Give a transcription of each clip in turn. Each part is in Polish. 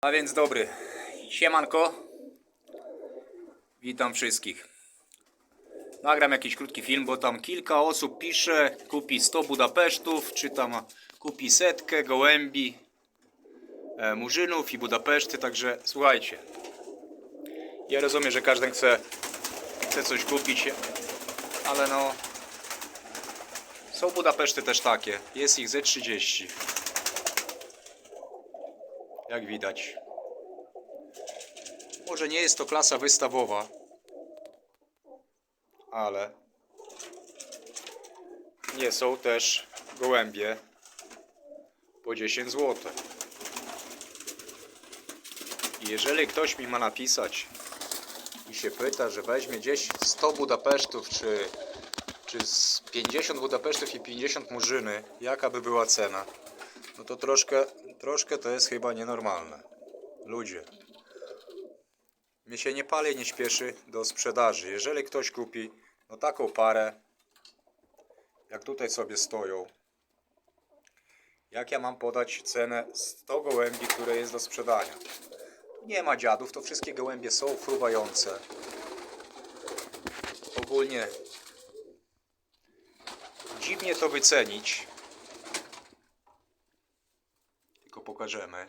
A więc dobry. Siemanko. Witam wszystkich. Nagram jakiś krótki film, bo tam kilka osób pisze, kupi 100 Budapesztów, czy tam kupi setkę gołębi, e, murzynów i Budapeszty, także słuchajcie. Ja rozumiem, że każdy chce, chce coś kupić, ale no są Budapeszty też takie. Jest ich ze 30. Jak widać. Może nie jest to klasa wystawowa, ale nie są też gołębie po 10 zł. Jeżeli ktoś mi ma napisać i się pyta, że weźmie gdzieś 100 Budapesztów, czy, czy z 50 Budapesztów i 50 Murzyny, jaka by była cena, no to troszkę, troszkę to jest chyba nienormalne. Ludzie. Mnie się nie pali, nie śpieszy do sprzedaży. Jeżeli ktoś kupi no taką parę, jak tutaj sobie stoją, jak ja mam podać cenę 100 gołębi, które jest do sprzedania? Nie ma dziadów, to wszystkie gołębie są fruwające. Ogólnie dziwnie to wycenić. Tylko pokażemy.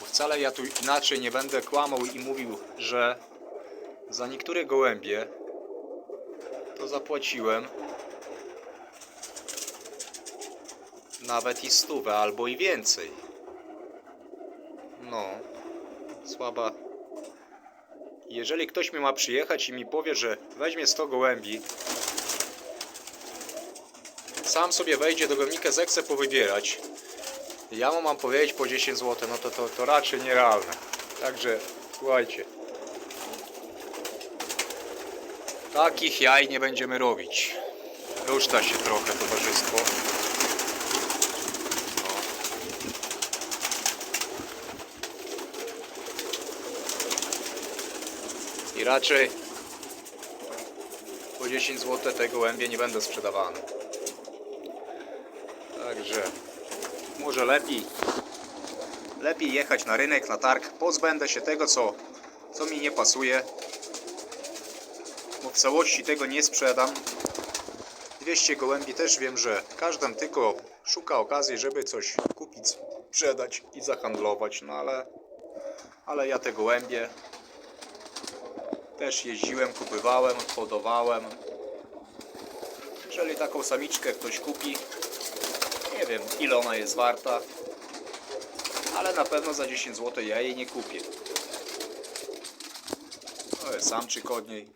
Bo wcale ja tu inaczej nie będę kłamał i mówił, że za niektóre gołębie to zapłaciłem nawet i stówę albo i więcej. No, słaba. Jeżeli ktoś mi ma przyjechać i mi powie, że weźmie 100 gołębi, sam sobie wejdzie do gownika, zechce powybierać, ja mu mam powiedzieć po 10 zł, no to, to, to raczej nierealne. Także słuchajcie. Takich jaj nie będziemy robić. Ruszta się trochę towarzystwo. No. I raczej po 10 zł te gołębie nie będą sprzedawane. Także może lepiej lepiej jechać na rynek, na targ. Pozbędę się tego, co, co mi nie pasuje. Bo w całości tego nie sprzedam. 200 gołębi też wiem, że każdy tylko szuka okazji, żeby coś kupić, sprzedać i zahandlować. No ale, ale ja te gołębie też jeździłem, kupywałem, hodowałem. Jeżeli taką samiczkę ktoś kupi, nie wiem ile ona jest warta, ale na pewno za 10 zł ja jej nie kupię. Jest samczyk od niej.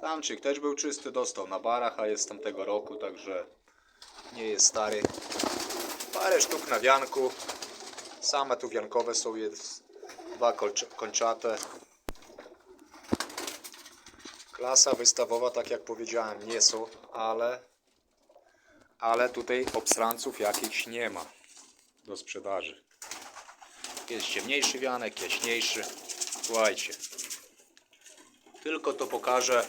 Samczyk też był czysty, dostał na barach, a jest z tamtego roku, także nie jest stary. Parę sztuk na wianku. Same tu wiankowe są, jest dwa kończate. Klasa wystawowa, tak jak powiedziałem, nie są, ale ale tutaj obsranców jakichś nie ma do sprzedaży. Jest ciemniejszy wianek, jaśniejszy. Słuchajcie. Tylko to pokażę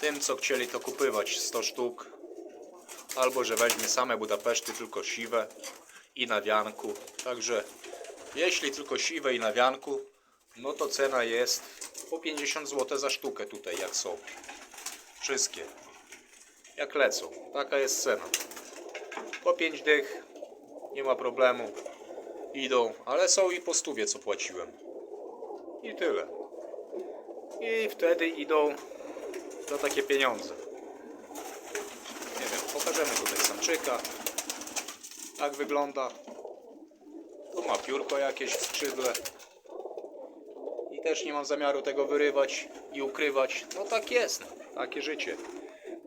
tym, co chcieli to kupywać 100 sztuk. Albo, że weźmie same Budapeszty, tylko siwe i na wianku. Także jeśli tylko siwe i na wianku, no to cena jest po 50 zł za sztukę tutaj, jak są. Wszystkie. Jak lecą. Taka jest cena. Po 5 dych nie ma problemu. Idą, ale są i po stówie, co płaciłem. I tyle. I wtedy idą za takie pieniądze. Nie wiem, pokażemy tutaj samczyka. Tak wygląda. Tu ma piórko jakieś w skrzydle. I też nie mam zamiaru tego wyrywać i ukrywać. No tak jest, takie życie.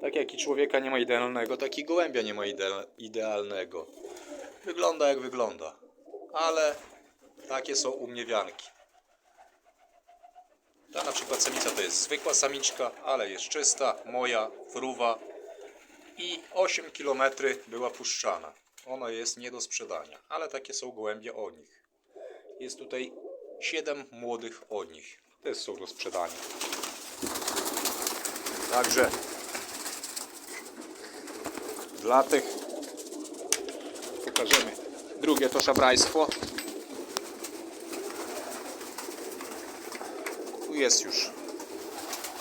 Tak jak i człowieka nie ma idealnego, tak i gołębia nie ma ide- idealnego. Wygląda jak wygląda. Ale takie są u mnie wianki. Ta na przykład samica to jest zwykła samiczka, ale jest czysta, moja, fruwa i 8 km była puszczana. Ona jest nie do sprzedania, ale takie są gołębie od nich. Jest tutaj 7 młodych od nich. Też są do sprzedania. Także dla tych pokażemy drugie to szabrajstwo. Tu jest już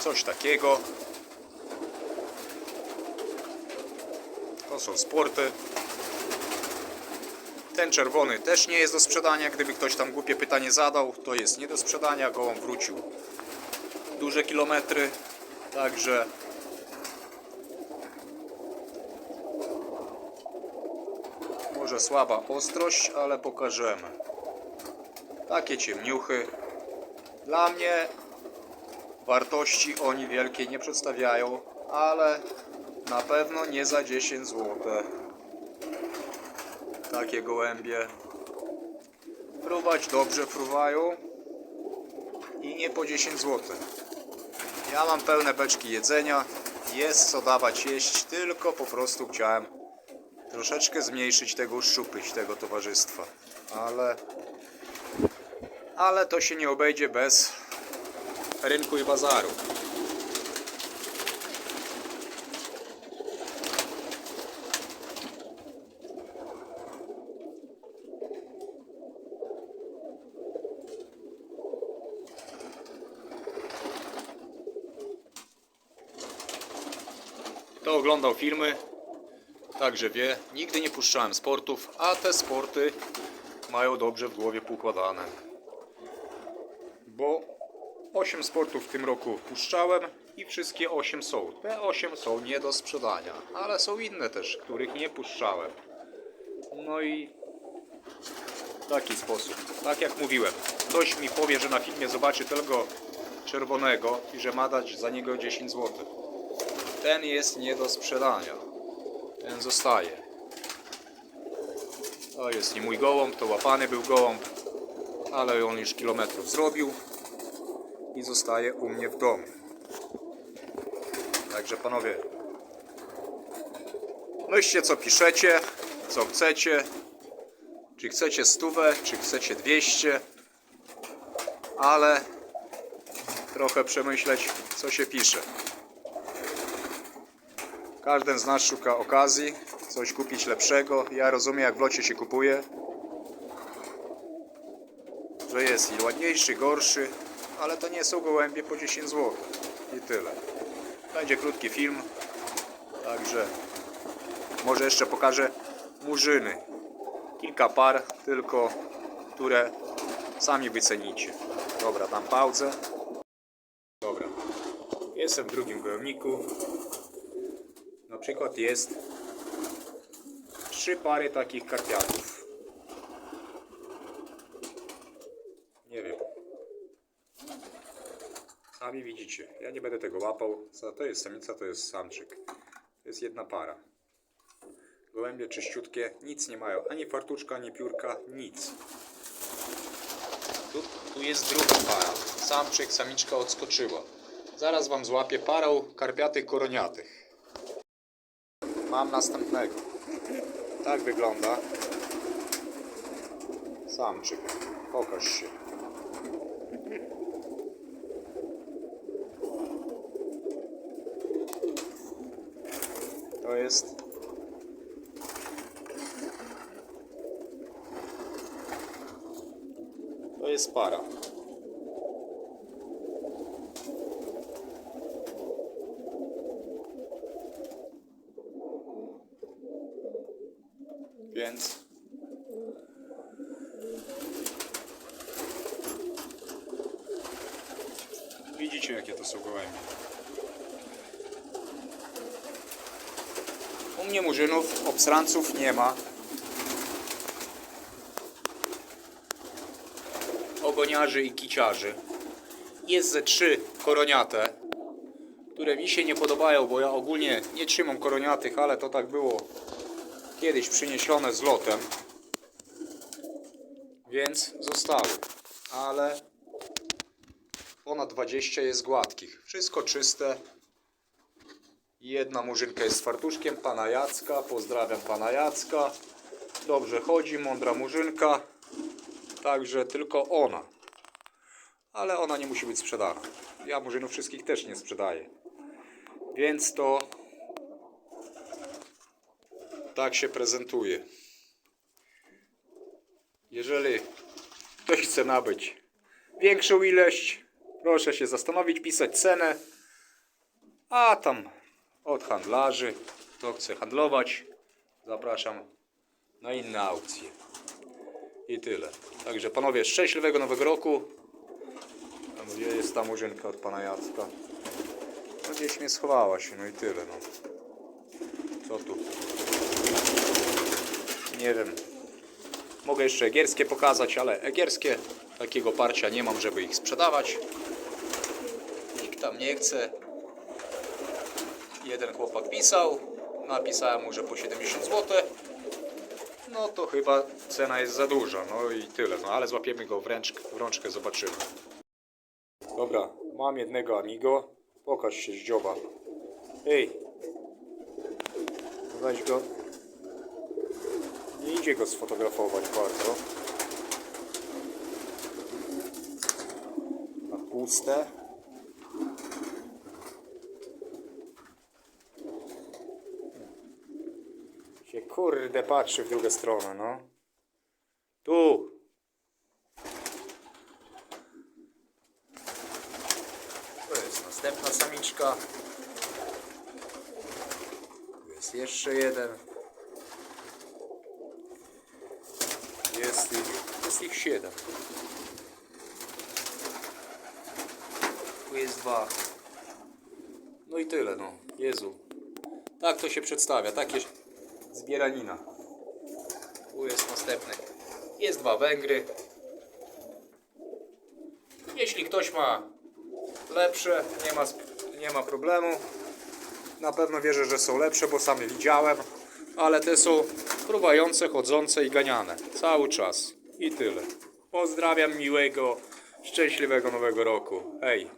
coś takiego. To są sporty. Ten czerwony też nie jest do sprzedania. Gdyby ktoś tam głupie pytanie zadał, to jest nie do sprzedania. Gołąb wrócił duże kilometry. Także może słaba ostrość, ale pokażemy. Takie ciemniuchy. Dla mnie wartości oni wielkiej nie przedstawiają, ale na pewno nie za 10 zł. Takie gołębie. Fruwać dobrze fruwają i nie po 10 zł. Ja mam pełne beczki jedzenia, jest co dawać jeść, tylko po prostu chciałem troszeczkę zmniejszyć tego uszczupyć tego towarzystwa. Ale ale to się nie obejdzie bez rynku i bazaru. Kto oglądał filmy, także wie, nigdy nie puszczałem sportów, a te sporty mają dobrze w głowie poukładane. Bo 8 sportów w tym roku puszczałem i wszystkie 8 są. Te 8 są nie do sprzedania, ale są inne też, których nie puszczałem. No i w taki sposób. Tak jak mówiłem, ktoś mi powie, że na filmie zobaczy tego czerwonego i że ma dać za niego 10 zł. Ten jest nie do sprzedania. Ten zostaje. To jest nie mój gołąb, to łapany był gołąb, ale on już kilometrów zrobił i zostaje u mnie w domu. Także panowie, myślcie co piszecie, co chcecie. Czy chcecie stówę, czy chcecie 200, ale trochę przemyśleć co się pisze. Każdy z nas szuka okazji, coś kupić lepszego. Ja rozumiem, jak w locie się kupuje, że jest i ładniejszy, gorszy, ale to nie są gołębie po 10 zł. I tyle. Będzie krótki film, także może jeszcze pokażę murzyny. Kilka par tylko, które sami wycenicie. Dobra, dam pauzę. Dobra, jestem w drugim gołębniku. Przykład jest trzy pary takich karpiatów. Nie wiem. Sami widzicie. Ja nie będę tego łapał. To jest samica, to jest samczyk. To jest jedna para. Gołębie czyściutkie, nic nie mają. Ani fartuszka, ani piórka, nic. Tu, tu jest druga para. Samczyk, samiczka odskoczyła. Zaraz wam złapię parę karpiatych koroniatych. Mam następnego. Tak wygląda. Samczyk. Pokaż się. To jest. To jest para. Więc widzicie jakie to są gołębie. U mnie murzynów, obsranców nie ma. Ogoniarzy i kiciarzy. Jest ze trzy koroniate, które mi się nie podobają, bo ja ogólnie nie trzymam koroniatych, ale to tak było kiedyś przyniesione z lotem. Więc zostały. Ale ponad 20 jest gładkich. Wszystko czyste. Jedna murzynka jest z fartuszkiem, pana Jacka. Pozdrawiam pana Jacka. Dobrze chodzi, mądra murzynka. Także tylko ona. Ale ona nie musi być sprzedana. Ja murzynów wszystkich też nie sprzedaję. Więc to tak się prezentuje. Jeżeli ktoś chce nabyć większą ilość, proszę się zastanowić, pisać cenę. A tam od handlarzy, kto chce handlować, zapraszam na inne aukcje. I tyle. Także panowie, szczęśliwego nowego roku. Gdzie jest ta murzynka od pana Jacka? No gdzieś mnie schowała się, no i tyle, no. Co tu? Nie wiem. Mogę jeszcze egierskie pokazać, ale egierskie takiego parcia nie mam, żeby ich sprzedawać. Tam nie chce. Jeden chłopak pisał, napisałem mu, że po 70 zł. No to chyba cena jest za duża, no i tyle. No ale złapiemy go w, ręczk, w rączkę, zobaczymy. Dobra, mam jednego amigo. Pokaż się z dzioba. Ej. Weź go. Nie idzie go sfotografować bardzo. Na puste. Się kurde patrzy w drugą stronę, no. Tu. To jest następna samiczka. Tu jest jeszcze jeden. Jest ich, jest ich siedem. Tu jest dwa. No i tyle, no. Jezu. Tak to się przedstawia. Takie zbieranina. Tu jest następny. Jest dwa Węgry. Jeśli ktoś ma lepsze, nie ma, nie ma problemu. Na pewno wierzę, że są lepsze, bo same widziałem. Ale te są fruwające, chodzące i ganiane. Cały czas. I tyle. Pozdrawiam miłego, szczęśliwego nowego roku. Hej!